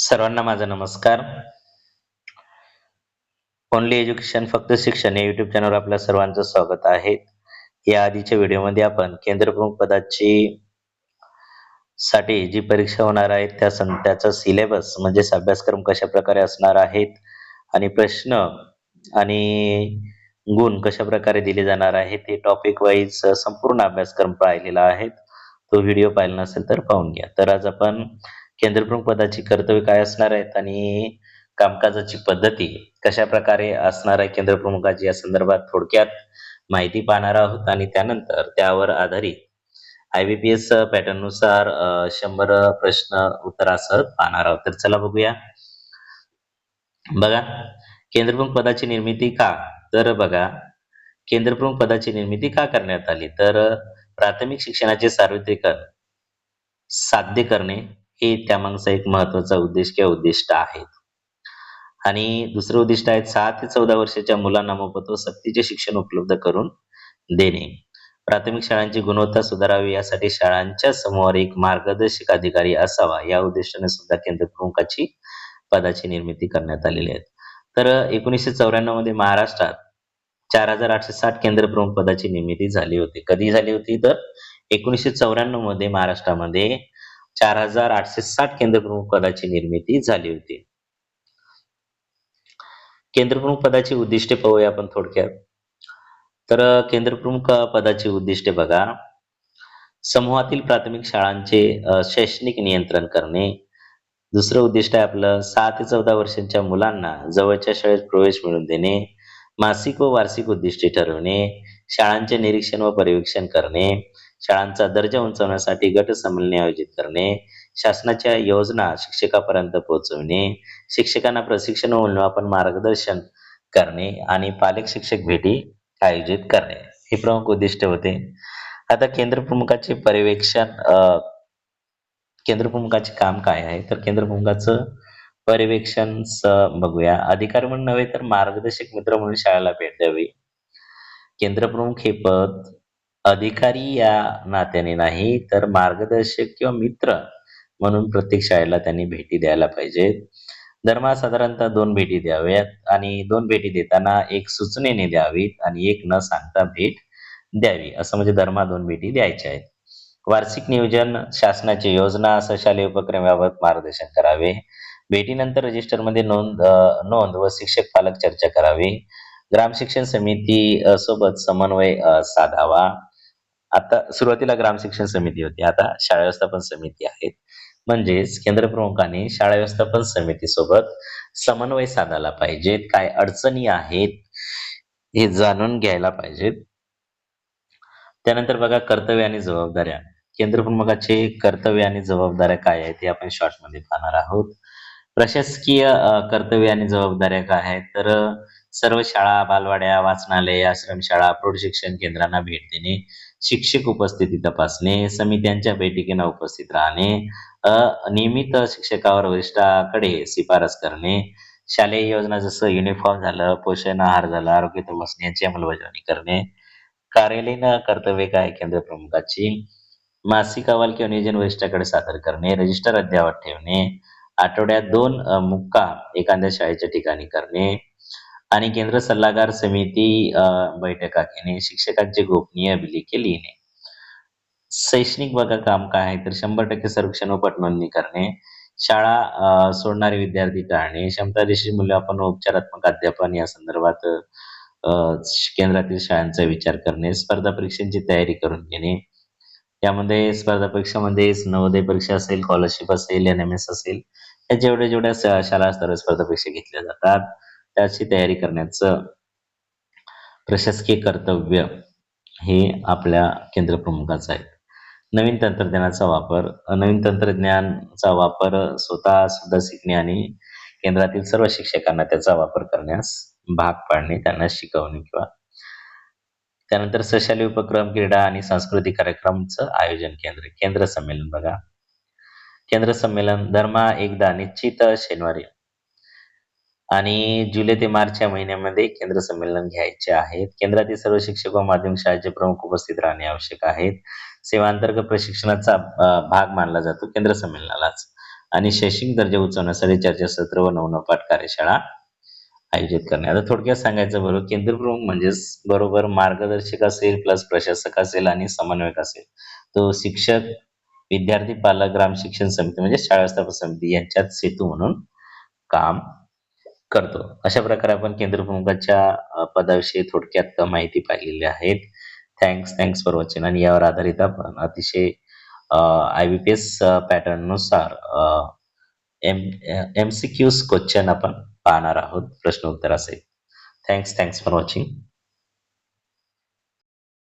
सर्वांना माझा नमस्कार. ओनली एज्युकेशन फक्त शिक्षण या युट्यूब चॅनलवर आपल्या सर्वांचं स्वागत आहे. या आधीच्या व्हिडिओमध्ये आपण केंद्रप्रमुख पदाची साठी जी परीक्षा होणार आहे त्या सं त्याचा सिलेबस म्हणजेच अभ्यासक्रम कशा प्रकारे असणार आहेत आणि प्रश्न आणि गुण कशा प्रकारे दिले जाणार आहेत ते टॉपिक वाईज संपूर्ण अभ्यासक्रम पाहिलेला आहे. तो व्हिडिओ पाहिला नसेल तर पाहून घ्या. तर आज आपण केंद्रप्रमुख पदाची कर्तव्य काय असणार आहेत आणि कामकाजाची पद्धती कशा प्रकारे असणार आहे केंद्रप्रमुखाची या संदर्भात थोडक्यात माहिती पाहणार आहोत आणि त्यानंतर त्यावर आधारित आय बी पी एस पॅटर्ननुसार शंभर प्रश्न उत्तरासह पाहणार आहोत. तर चला बघूया. बघा केंद्रप्रमुख पदाची निर्मिती का? तर बघा केंद्रप्रमुख पदाची निर्मिती का करण्यात आली? तर प्राथमिक शिक्षणाचे सार्वत्रिकरण साध्य करणे हे त्यामागचा एक महत्त्वाचा उद्देश किंवा उद्दिष्ट आहे आणि दुसरं उद्दिष्ट आहे सहा ते चौदा वर्षाच्या मुलांना मोफत व सक्तीचे शिक्षण उपलब्ध करून देणे. प्राथमिक शाळांची गुणवत्ता सुधारावी यासाठी शाळांच्या समोर एक मार्गदर्शक अधिकारी असावा या उद्देशाने सुद्धा केंद्र प्रमुखाची पदाची निर्मिती करण्यात आलेली आहे. तर एकोणीसशे चौऱ्याण्णवमध्ये महाराष्ट्रात चार हजार आठशे साठ केंद्र प्रमुख पदाची निर्मिती झाली होती. कधी झाली होती तर एकोणीसशे चौऱ्याण्णवमध्ये महाराष्ट्रामध्ये चार हजार आठशे साठ केंद्रप्रमुख पदाची निर्मिती झाली होती. केंद्रप्रमुख पदाची उद्दिष्टे पाहूया आपण थोडक्यात. तर केंद्रप्रमुख पदाची उद्दिष्टे बघा. समूहातील प्राथमिक शाळांचे शैक्षणिक नियंत्रण करणे. दुसरं उद्दिष्ट आहे आपलं सहा ते चौदा वर्षांच्या मुलांना जवळच्या शाळेत प्रवेश मिळवून देणे. मासिक व वार्षिक उद्दिष्टे ठरवणे. शाळांचे निरीक्षण व पर्यवेक्षण करणे. शाळांचा दर्जा उंचावण्यासाठी गट संमेलने आयोजित करणे शासनाच्या योजना शिक्षकापर्यंत पोहोचवणे शिक्षकांना प्रशिक्षण व मूल्यमापन मार्गदर्शन करणे आणि पालक शिक्षक भेटी आयोजित करणे. हे प्रमुख उद्दिष्ट होते. आता केंद्र प्रमुखाचे पर्यवेक्षण केंद्र प्रमुखाचे काम काय आहे? तर केंद्र प्रमुखाचं पर्यवेक्षण बघूया. अधिकारी म्हणून नव्हे तर मार्गदर्शक मित्र म्हणून शाळेला भेट द्यावी. केंद्र प्रमुख हे पद अधिकारी या नात्याने नाही तर मार्गदर्शक किंवा मित्र म्हणून प्रत्येक शाळेला त्यांनी भेटी द्यायला पाहिजेत धर्मा साधारणतः दोन भेटी द्याव्यात आणि दोन भेटी देताना एक सूचनेने द्यावीत आणि एक न सांगता भेट द्यावी. असं म्हणजे धर्मा दोन भेटी द्यायच्या आहेत. वार्षिक नियोजन शासनाची योजना असं शालेय उपक्रमाबाबत मार्गदर्शन करावे. भेटीनंतर रजिस्टरमध्ये नोंद नोंद व शिक्षक पालक चर्चा करावी. ग्राम शिक्षण समिती सोबत समन्वय साधावा. आता सुरुवातीला ग्राम शिक्षण समिती होती. आता शाळा व्यवस्थापन समिती आहेत. म्हणजेच केंद्र प्रमुखाने शाळा व्यवस्थापन समितीसोबत समन्वय साधायला पाहिजेत. काय अडचणी आहेत हे जाणून घ्यायला पाहिजेत. त्यानंतर बघा कर्तव्य आणि जबाबदाऱ्या. केंद्र प्रमुखाचे कर्तव्य आणि जबाबदाऱ्या काय आहेत हे आपण शॉर्टमध्ये पाहणार आहोत. प्रशासकीय कर्तव्य आणि जबाबदाऱ्या काय आहेत? तर सर्व शाळा बालवाड्या वाचनालय आश्रमशाळा प्रौढ शिक्षण केंद्रांना भेट देणे. शिक्षक उपस्थिती तपासणे समित्यांच्या बैठकींना उपस्थित राहणे अ, नियमित शिक्षकावर वरिष्ठाकडे शिफारस करणे शालेय योजना जसं युनिफॉर्म झालं पोषण आहार झाला आरोग्य तपासणी यांची अंमलबजावणी करणे कार्यालयीन कर्तव्य काय केंद्र प्रमुखाची मासिक अहवाल किंवा नियोजन वरिष्ठाकडे सादर करणे रजिस्टर अद्ययावत ठेवणे आठवड्यात दोन मुक्का मुक्काम एखाद्या शाळेच्या ठिकाणी करणे आणि केंद्र सल्लागार समिती बैठका घेणे शिक्षकांचे गोपनीय अभिलेखे लिहिणे. शैक्षणिक बघा काम काय आहे? तर शंभर टक्के सर्वेक्षण व पटनोंदणी करणे. शाळा सोडणारे विद्यार्थी टाळणे. क्षमतादेशी मूल्यमापन व उपचारात्मक अध्यापन या संदर्भात केंद्रातील शाळांचा विचार करणे. स्पर्धा परीक्षांची तयारी करून घेणे. यामध्ये स्पर्धा परीक्षामध्ये नवोदय परीक्षा असेल स्कॉलरशिप असेल एन एम एस असेल या जेवढ्या जेवढ्या शाळा स्तरावर स्पर्धा परीक्षा घेतल्या जातात. त्याची तयारी करण्याचं प्रशासकीय कर्तव्य हे आपल्या केंद्रप्रमुखाचं आहे. नवीन तंत्रज्ञानाचा वापर नवीन तंत्रज्ञानचा वापर स्वतः सुद्धा शिकणे आणि केंद्रातील सर्व शिक्षकांना त्याचा वापर करण्यास भाग पाडणे त्यांना शिकवणे किंवा त्यानंतर सशाली उपक्रम क्रीडा आणि सांस्कृतिक कार्यक्रमचं आयोजन केंद्र केंद्र संमेलन बघा. केंद्र संमेलन धर्मा एकदा निश्चित शनिवारी. आणि जुलै ते मार्च या महिन्यामध्ये केंद्र संमेलन घ्यायचे आहेत. केंद्रातील सर्व शिक्षक व माध्यमिक शाळेचे प्रमुख उपस्थित राहणे आवश्यक आहेत. सेवांतर्गत प्रशिक्षणाचा भाग मानला जातो केंद्र संमेलनालाच. आणि शैक्षणिक दर्जा उचवण्यासाठी चर्चासत्र व नवनपाठ कार्यशाळा आयोजित करणे. आता थोडक्यात सांगायचं बरोबर केंद्र प्रमुख म्हणजेच बरोबर मार्गदर्शक असेल प्लस प्रशासक असेल आणि समन्वयक असेल तो शिक्षक विद्यार्थी पालक ग्राम शिक्षण समिती म्हणजे शाळा व्यवस्थापन समिती यांच्यात सेतू म्हणून काम करतो. अशा प्रकारे आपण केंद्र प्रमुखाच्या पदाविषयी थोडक्यात माहिती पाहिलेली आहेत थँक्स थँक्स फॉर वॉचिंग आणि यावर आधारित आपण अतिशय I B P S पॅटर्ननुसार M M C Qs question आपण पाहणार आहोत. प्रश्न उत्तर असेल थँक्स थँक्स फॉर वॉचिंग